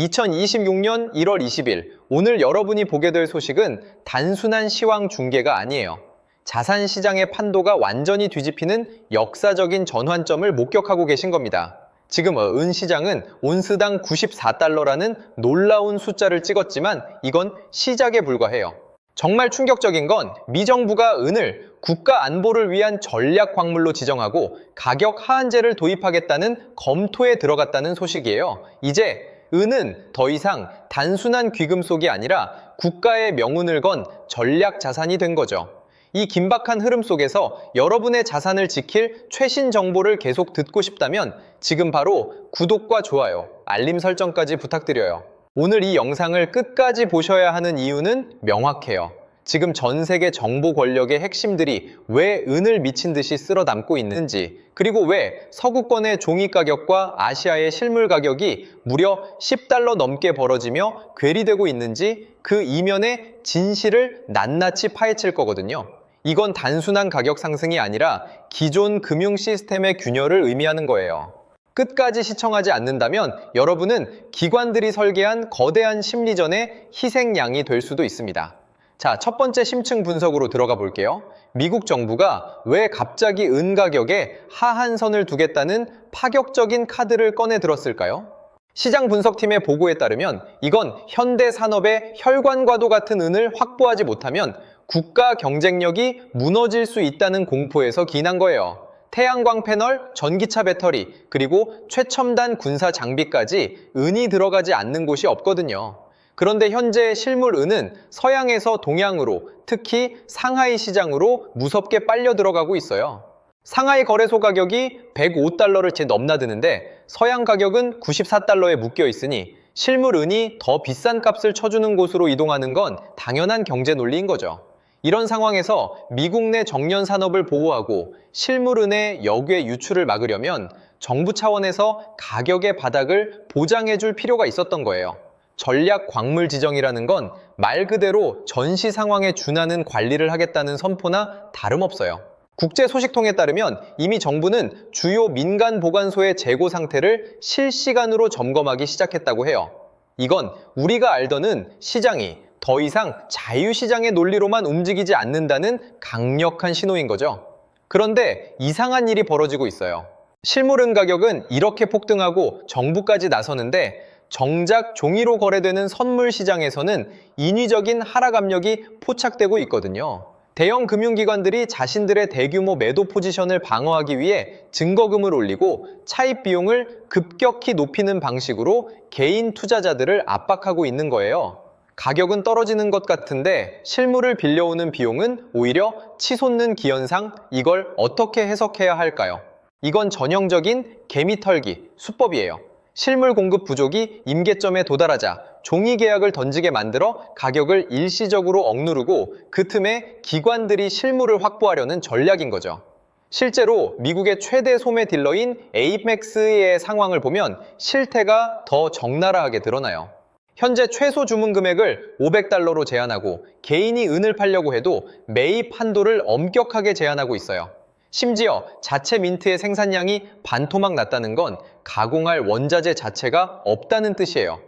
2026년 1월 20일 오늘 여러분이 보게 될 소식은 단순한 시황 중계가 아니에요. 자산 시장의 판도가 완전히 뒤집히는 역사적인 전환점을 목격하고 계신 겁니다. 지금 은 시장은 온스당 94달러라는 놀라운 숫자를 찍었지만 이건 시작에 불과해요. 정말 충격적인 건 미 정부가 은을 국가 안보를 위한 전략 광물로 지정하고 가격 하한제를 도입하겠다는 검토에 들어갔다는 소식이에요. 이제 은은 더 이상 단순한 귀금속이 아니라 국가의 명운을 건 전략 자산이 된 거죠. 이 긴박한 흐름 속에서 여러분의 자산을 지킬 최신 정보를 계속 듣고 싶다면 지금 바로 구독과 좋아요, 알림 설정까지 부탁드려요. 오늘 이 영상을 끝까지 보셔야 하는 이유는 명확해요. 지금 전 세계 정보 권력의 핵심들이 왜 은을 미친 듯이 쓸어 담고 있는지, 그리고 왜 서구권의 종이 가격과 아시아의 실물 가격이 무려 10달러 넘게 벌어지며 괴리되고 있는지 그 이면의 진실을 낱낱이 파헤칠 거거든요. 이건 단순한 가격 상승이 아니라 기존 금융 시스템의 균열을 의미하는 거예요. 끝까지 시청하지 않는다면 여러분은 기관들이 설계한 거대한 심리전의 희생양이 될 수도 있습니다. 자, 첫 번째 심층 분석으로 들어가 볼게요. 미국 정부가 왜 갑자기 은 가격에 하한선을 두겠다는 파격적인 카드를 꺼내 들었을까요? 시장 분석팀의 보고에 따르면 이건 현대 산업의 혈관과도 같은 은을 확보하지 못하면 국가 경쟁력이 무너질 수 있다는 공포에서 기인한 거예요. 태양광 패널, 전기차 배터리, 그리고 최첨단 군사 장비까지 은이 들어가지 않는 곳이 없거든요. 그런데 현재 실물 은은 서양에서 동양으로, 특히 상하이 시장으로 무섭게 빨려 들어가고 있어요. 상하이 거래소 가격이 105달러를 채 넘나드는데 서양 가격은 94달러에 묶여 있으니 실물 은이 더 비싼 값을 쳐주는 곳으로 이동하는 건 당연한 경제 논리인 거죠. 이런 상황에서 미국 내 정년 산업을 보호하고 실물은의 역외 유출을 막으려면 정부 차원에서 가격의 바닥을 보장해 줄 필요가 있었던 거예요. 전략 광물 지정이라는 건 말 그대로 전시 상황에 준하는 관리를 하겠다는 선포나 다름없어요. 국제 소식통에 따르면 이미 정부는 주요 민간 보관소의 재고 상태를 실시간으로 점검하기 시작했다고 해요. 이건 우리가 알던 시장이 더 이상 자유시장의 논리로만 움직이지 않는다는 강력한 신호인 거죠. 그런데 이상한 일이 벌어지고 있어요. 실물은 가격은 이렇게 폭등하고 정부까지 나서는데 정작 종이로 거래되는 선물 시장에서는 인위적인 하락 압력이 포착되고 있거든요. 대형 금융기관들이 자신들의 대규모 매도 포지션을 방어하기 위해 증거금을 올리고 차입 비용을 급격히 높이는 방식으로 개인 투자자들을 압박하고 있는 거예요. 가격은 떨어지는 것 같은데 실물을 빌려오는 비용은 오히려 치솟는 기현상 이걸 어떻게 해석해야 할까요? 이건 전형적인 개미 털기, 수법이에요. 실물 공급 부족이 임계점에 도달하자 종이 계약을 던지게 만들어 가격을 일시적으로 억누르고 그 틈에 기관들이 실물을 확보하려는 전략인 거죠. 실제로 미국의 최대 소매 딜러인 에이맥스의 상황을 보면 실태가 더 적나라하게 드러나요. 현재 최소 주문 금액을 500달러로 제한하고 개인이 은을 팔려고 해도 매입 한도를 엄격하게 제한하고 있어요. 심지어 자체 민트의 생산량이 반토막 났다는 건 가공할 원자재 자체가 없다는 뜻이에요.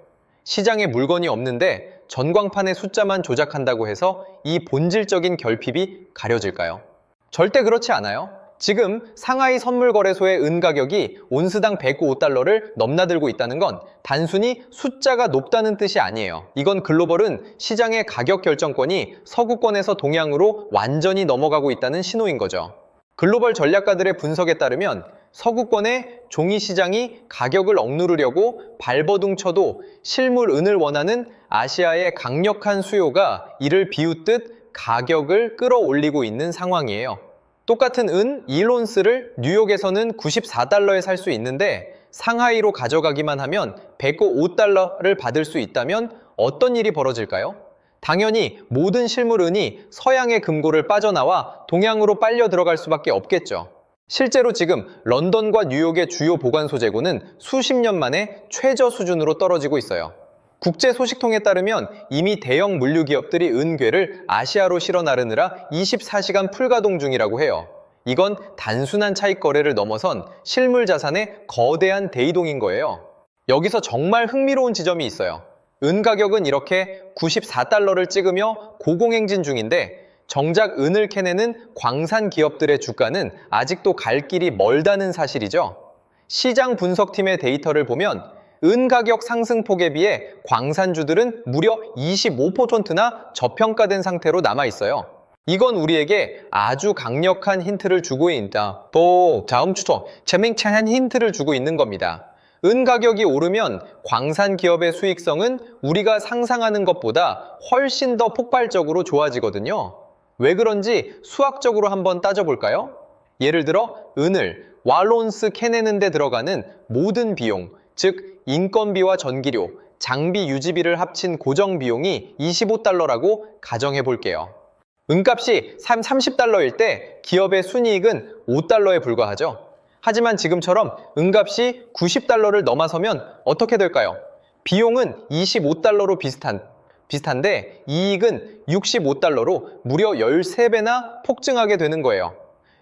시장에 물건이 없는데 전광판의 숫자만 조작한다고 해서 이 본질적인 결핍이 가려질까요? 절대 그렇지 않아요. 지금 상하이 선물 거래소의 은 가격이 온스당 105달러를 넘나들고 있다는 건 단순히 숫자가 높다는 뜻이 아니에요. 이건 글로벌은 시장의 가격 결정권이 서구권에서 동양으로 완전히 넘어가고 있다는 신호인 거죠. 글로벌 전략가들의 분석에 따르면 서구권의 종이 시장이 가격을 억누르려고 발버둥 쳐도 실물 은을 원하는 아시아의 강력한 수요가 이를 비웃듯 가격을 끌어올리고 있는 상황이에요. 똑같은 은 1온스를 뉴욕에서는 94달러에 살 수 있는데 상하이로 가져가기만 하면 105달러를 받을 수 있다면 어떤 일이 벌어질까요? 당연히 모든 실물은이 서양의 금고를 빠져나와 동양으로 빨려 들어갈 수밖에 없겠죠. 실제로 지금 런던과 뉴욕의 주요 보관소 재고는 수십 년 만에 최저 수준으로 떨어지고 있어요. 국제 소식통에 따르면 이미 대형 물류 기업들이 은괴를 아시아로 실어 나르느라 24시간 풀가동 중이라고 해요. 이건 단순한 차익 거래를 넘어선 실물 자산의 거대한 대이동인 거예요. 여기서 정말 흥미로운 지점이 있어요. 은 가격은 이렇게 94달러를 찍으며 고공행진 중인데 정작 은을 캐내는 광산 기업들의 주가는 아직도 갈 길이 멀다는 사실이죠. 시장 분석팀의 데이터를 보면 은 가격 상승폭에 비해 광산주들은 무려 25%나 저평가된 상태로 남아 있어요. 이건 우리에게 아주 강력한 힌트를 주고 있다. 또 다음 주도 재밌찬 힌트를 주고 있는 겁니다. 은 가격이 오르면 광산 기업의 수익성은 우리가 상상하는 것보다 훨씬 더 폭발적으로 좋아지거든요. 왜 그런지 수학적으로 한번 따져볼까요? 예를 들어 은을 왈론스 캐내는 데 들어가는 모든 비용, 즉 인건비와 전기료, 장비 유지비를 합친 고정 비용이 25달러라고 가정해 볼게요. 은값이 30달러일 때 기업의 순이익은 5달러에 불과하죠. 하지만 지금처럼 은값이 90달러를 넘어서면 어떻게 될까요? 비용은 25달러로 비슷한, 비슷한데 이익은 65달러로 무려 13배나 폭증하게 되는 거예요.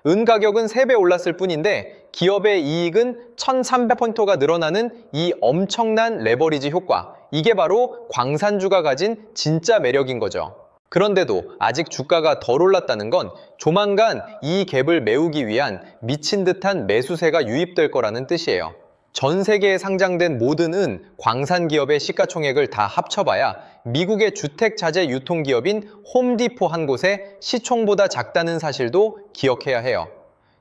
은 가격은 3배 올랐을 뿐인데 기업의 이익은 1300포인트가 늘어나는 이 엄청난 레버리지 효과. 이게 바로 광산주가 가진 진짜 매력인 거죠. 그런데도 아직 주가가 덜 올랐다는 건 조만간 이 갭을 메우기 위한 미친 듯한 매수세가 유입될 거라는 뜻이에요. 전 세계에 상장된 모든 은, 광산 기업의 시가총액을 다 합쳐봐야 미국의 주택 자재 유통 기업인 홈디포 한 곳에 시총보다 작다는 사실도 기억해야 해요.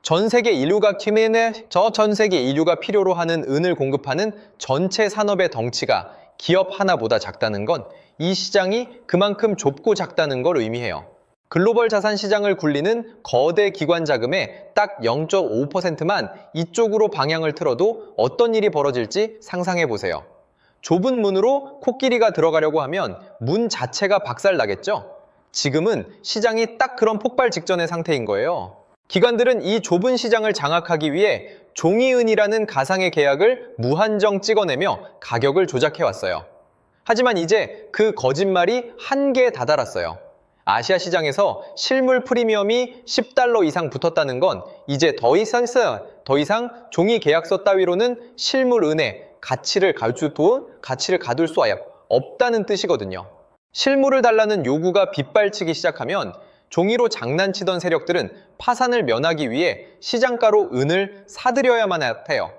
전 세계 인류가 키메네 저전 세계 인류가 필요로 하는 은을 공급하는 전체 산업의 덩치가 기업 하나보다 작다는 건 이 시장이 그만큼 좁고 작다는 걸 의미해요. 글로벌 자산 시장을 굴리는 거대 기관 자금의 딱 0.5%만 이쪽으로 방향을 틀어도 어떤 일이 벌어질지 상상해 보세요. 좁은 문으로 코끼리가 들어가려고 하면 문 자체가 박살 나겠죠? 지금은 시장이 딱 그런 폭발 직전의 상태인 거예요. 기관들은 이 좁은 시장을 장악하기 위해 종이은이라는 가상의 계약을 무한정 찍어내며 가격을 조작해 왔어요. 하지만 이제 그 거짓말이 한계에 다다랐어요. 아시아 시장에서 실물 프리미엄이 10달러 이상 붙었다는 건 이제 더 이상 더 이상 종이 계약서 따위로는 실물 은의 가치를 가두도 가치를 가둘 수 없다는 뜻이거든요. 실물을 달라는 요구가 빗발치기 시작하면 종이로 장난치던 세력들은 파산을 면하기 위해 시장가로 은을 사들여야만 해요.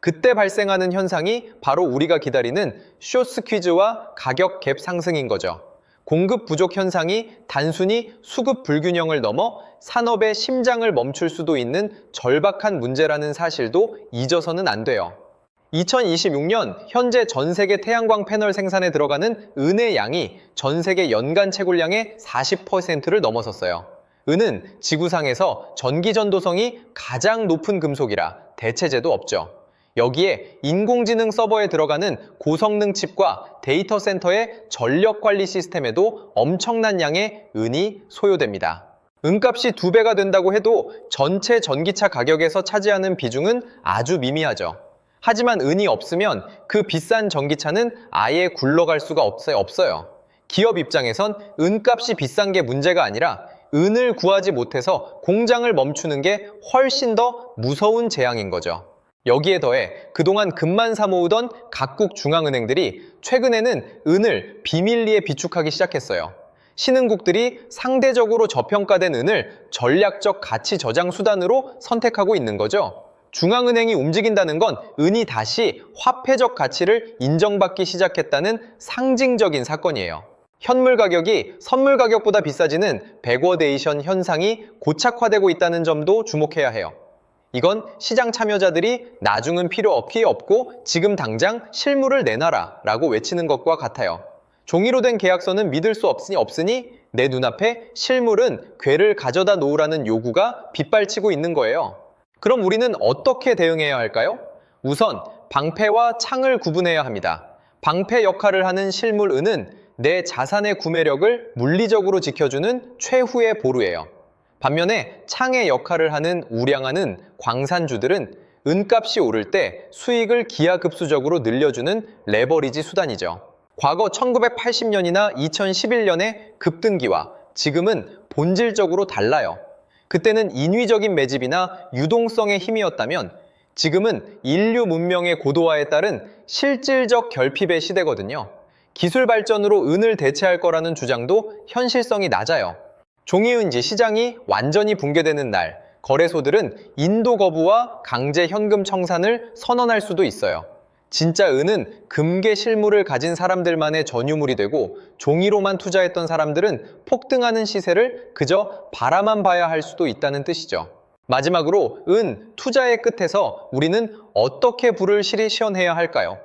그때 발생하는 현상이 바로 우리가 기다리는 쇼스 퀴즈와 가격 갭 상승인 거죠. 공급 부족 현상이 단순히 수급 불균형을 넘어 산업의 심장을 멈출 수도 있는 절박한 문제라는 사실도 잊어서는 안 돼요. 2026년 현재 전 세계 태양광 패널 생산에 들어가는 은의 양이 전 세계 연간 채굴량의 40%를 넘어섰어요. 은은 지구상에서 전기 전도성이 가장 높은 금속이라 대체제도 없죠. 여기에 인공지능 서버에 들어가는 고성능 칩과 데이터 센터의 전력 관리 시스템에도 엄청난 양의 은이 소요됩니다. 은값이 두 배가 된다고 해도 전체 전기차 가격에서 차지하는 비중은 아주 미미하죠. 하지만 은이 없으면 그 비싼 전기차는 아예 굴러갈 수가 없어요. 기업 입장에선 은값이 비싼 게 문제가 아니라 은을 구하지 못해서 공장을 멈추는 게 훨씬 더 무서운 재앙인 거죠. 여기에 더해 그동안 금만 사모으던 각국 중앙은행들이 최근에는 은을 비밀리에 비축하기 시작했어요. 신흥국들이 상대적으로 저평가된 은을 전략적 가치 저장 수단으로 선택하고 있는 거죠. 중앙은행이 움직인다는 건 은이 다시 화폐적 가치를 인정받기 시작했다는 상징적인 사건이에요. 현물 가격이 선물 가격보다 비싸지는 백워데이션 현상이 고착화되고 있다는 점도 주목해야 해요. 이건 시장 참여자들이 나중은 필요 없기 없고 지금 당장 실물을 내놔라 라고 외치는 것과 같아요. 종이로 된 계약서는 믿을 수 없으니 없으니 내 눈앞에 실물은 괴를 가져다 놓으라는 요구가 빗발치고 있는 거예요. 그럼 우리는 어떻게 대응해야 할까요? 우선 방패와 창을 구분해야 합니다. 방패 역할을 하는 실물 은은 내 자산의 구매력을 물리적으로 지켜주는 최후의 보루예요. 반면에 창의 역할을 하는 우량하는 광산주들은 은값이 오를 때 수익을 기하급수적으로 늘려주는 레버리지 수단이죠. 과거 1980년이나 2011년의 급등기와 지금은 본질적으로 달라요. 그때는 인위적인 매집이나 유동성의 힘이었다면 지금은 인류 문명의 고도화에 따른 실질적 결핍의 시대거든요. 기술 발전으로 은을 대체할 거라는 주장도 현실성이 낮아요. 종이은지 시장이 완전히 붕괴되는 날, 거래소들은 인도 거부와 강제 현금 청산을 선언할 수도 있어요. 진짜 은은 금괴 실물을 가진 사람들만의 전유물이 되고 종이로만 투자했던 사람들은 폭등하는 시세를 그저 바라만 봐야 할 수도 있다는 뜻이죠. 마지막으로 은 투자의 끝에서 우리는 어떻게 불을 실이 시연해야 할까요?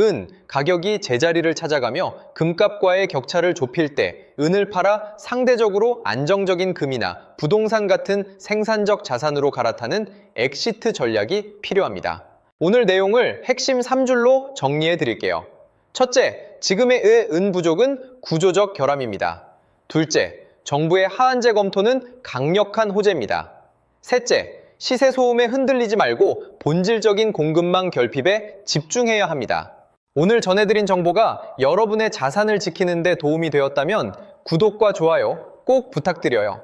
은 가격이 제자리를 찾아가며 금값과의 격차를 좁힐 때 은을 팔아 상대적으로 안정적인 금이나 부동산 같은 생산적 자산으로 갈아타는 엑시트 전략이 필요합니다. 오늘 내용을 핵심 3줄로 정리해 드릴게요. 첫째, 지금의 의, 은 부족은 구조적 결함입니다. 둘째, 정부의 하한제 검토는 강력한 호재입니다. 셋째, 시세 소음에 흔들리지 말고 본질적인 공급망 결핍에 집중해야 합니다. 오늘 전해드린 정보가 여러분의 자산을 지키는 데 도움이 되었다면 구독과 좋아요 꼭 부탁드려요.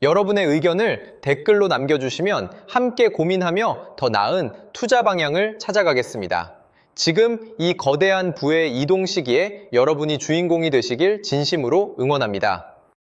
여러분의 의견을 댓글로 남겨주시면 함께 고민하며 더 나은 투자 방향을 찾아가겠습니다. 지금 이 거대한 부의 이동 시기에 여러분이 주인공이 되시길 진심으로 응원합니다.